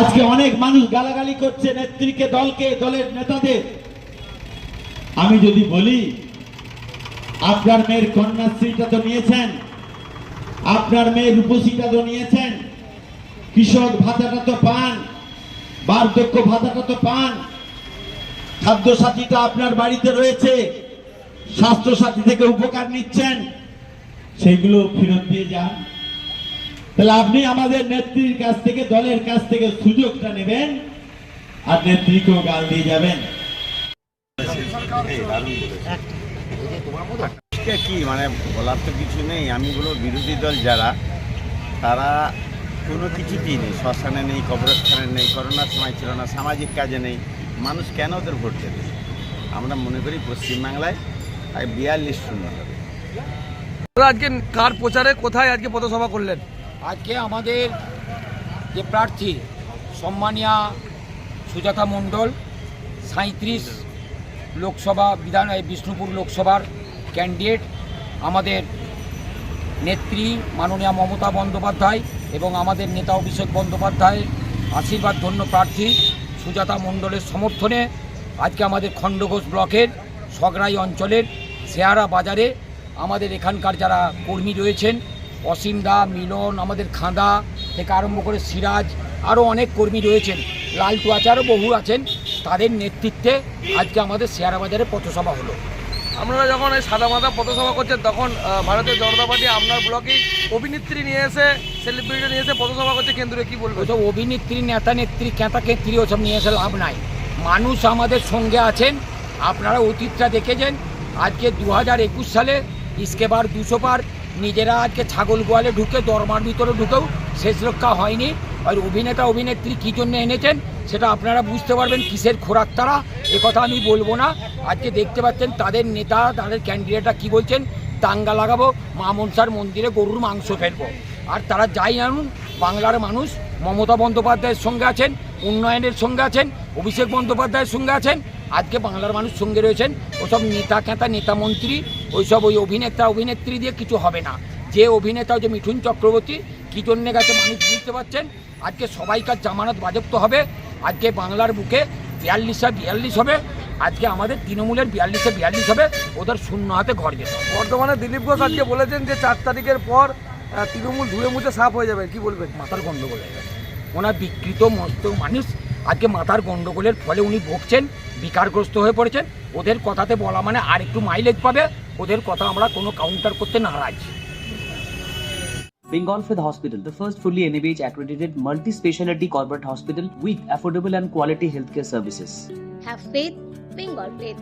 আজকে অনেক মানুষ গালাগালি করছে নেত্রীকে, দলকে, দলের নেতাদের। আমি যদি বলি, আপনার মেয়ের কন্যাশ্রীটা তো নিয়েছেন, আপনার মেয়ের রূপসীটা তো নিয়েছেন, কৃষক ভাতাটা তো পান, বার্ধক্য ভাতাটা তো পান খাদ্য সাথীটা আপনার বাড়িতে রয়েছে স্বাস্থ্য সাথী থেকে উপকার নিচ্ছেন, সেগুলো ফেরত দিয়ে যান। তাহলে আপনি আমাদের নেত্রীর কাছ থেকে দলের কাছ থেকে সুযোগটা নেবেন আর নেত্রীকেও গাল দিয়ে যাবেন। কি মানে বলার তো কিছু নেই। আমি বলব বিরোধী দল যারা তারা কোনো কিছুতেই নেই। শ্মশানে নেই কবরস্থানে নেই করোনার সময় ছিল না সামাজিক কাজে নেই। মানুষ কেন ওদের ভোট দেবে? আমরা মনে করি পশ্চিমবাংলায় আর বিয়াল্লিশ শূন্য হবে। আজকে কার প্রচারে কোথায় আজকে পথসভা করলেন? আজকে আমাদের যে প্রার্থী সম্মানিয়া সুজাতা মণ্ডল সাঁত্রিশ লোকসভা, বিধান বিষ্ণুপুর লোকসভার ক্যান্ডিডেট, আমাদের নেত্রী মাননীয়া মমতা বন্দ্যোপাধ্যায় এবং আমাদের নেতা অভিষেক বন্দ্যোপাধ্যায় আশীর্বাদ ধন্য প্রার্থী সুজাতা মণ্ডলের সমর্থনে আজকে আমাদের খণ্ডঘোষ ব্লকের সগরাই অঞ্চলের শেয়ারা বাজারে আমাদের এখানকার যারা কর্মী রয়েছেন অসীম দা মিলন আমাদের খাঁদা থেকে আরম্ভ করে সিরাজ আরও অনেক কর্মী রয়েছেন। লালটু আছে আরও বহু আছেন। তাদের নেতৃত্বে আজকে আমাদের শেয়ারা বাজারে পথসভা হলো। আপনারা যখন এই সাদা মাথা পথসভা করছেন তখন ভারতীয় জনতা পার্টি আপনার ব্লকে অভিনেত্রী নিয়ে এসে সেলিব্রিটি নিয়ে এসে পথসভা করছে কেন্দ্রে কী বলব ওসব অভিনেত্রী নেতা নেত্রী কেঁতা কেঁত্রী ওসব নিয়ে এসে লাভ নাই। মানুষ আমাদের সঙ্গে আছেন। আপনারা অতীতটা দেখেছেন। আজকে দু হাজার একুশ সালে ইস্কেবার দুশো পার নিজেরা আজকে ছাগল গোয়ালে ঢুকে, দরমার ভিতরে ঢুকেও শেষ রক্ষা হয়নি। আর অভিনেতা, অভিনেত্রী কী জন্য এনেছেন, সেটা আপনারা বুঝতে পারবেন, কিসের খোরাক তারা কথা আমি বলব না। আজকে দেখতে পাচ্ছেন, তাদের নেতা, তাদের ক্যান্ডিডেটরা কি বলছেন, দাঙ্গা লাগাবো, মা মনসার মন্দিরে গরুর মাংস ফেলব। আর তারা যাই আনুন, বাংলার মানুষ মমতা বন্দ্যোপাধ্যায়ের সঙ্গে আছেন, উন্নয়নের সঙ্গে আছেন, অভিষেক বন্দ্যোপাধ্যায়ের সঙ্গে আছেন আজকে বাংলার মানুষ সঙ্গে রয়েছেন। ওসব নেতা খেতা নেতা মন্ত্রী ওইসব ওই অভিনেতা অভিনেত্রী দিয়ে কিছু হবে না। যে অভিনেতা যে মিঠুন চক্রবর্তী কী জন্যে গেছে মানুষ বুঝতে পারছেন? আজকে সবাইকার জামানত বাজেপ্ত হবে। আজকে বাংলার বুকে বিয়াল্লিশে বিয়াল্লিশ হবে। আজকে আমাদের তৃণমূলের বিয়াল্লিশে বিয়াল্লিশ হবে। ওদের শূন্য হাতে ঘর যেতে বর্তমানে দিলীপ ঘোষ আজকে বলেছেন যে চার তারিখের পর তৃণমূল ধুয়ে মুছে সাফ হয়ে যাবে। কি বলবেন? মাথার গন্ডগোল হয়ে যাবে ওনার বিকৃত মস্ত মানুষ আজকে মাথার গন্ডগোলের ফলে উনি ভুগছেন বিকারগ্রস্ত হয়ে পড়েছেন ওদের কথাতে বলা মানে আর একটু মাইলেজ পাবে ওদের কথা আমরা কোনো কাউন্টার করতে নারাজ Bengal Fifth Hospital, the first fully NABH accredited multi speciality corporate hospital with affordable and quality healthcare services. Have faith, Bengal faith.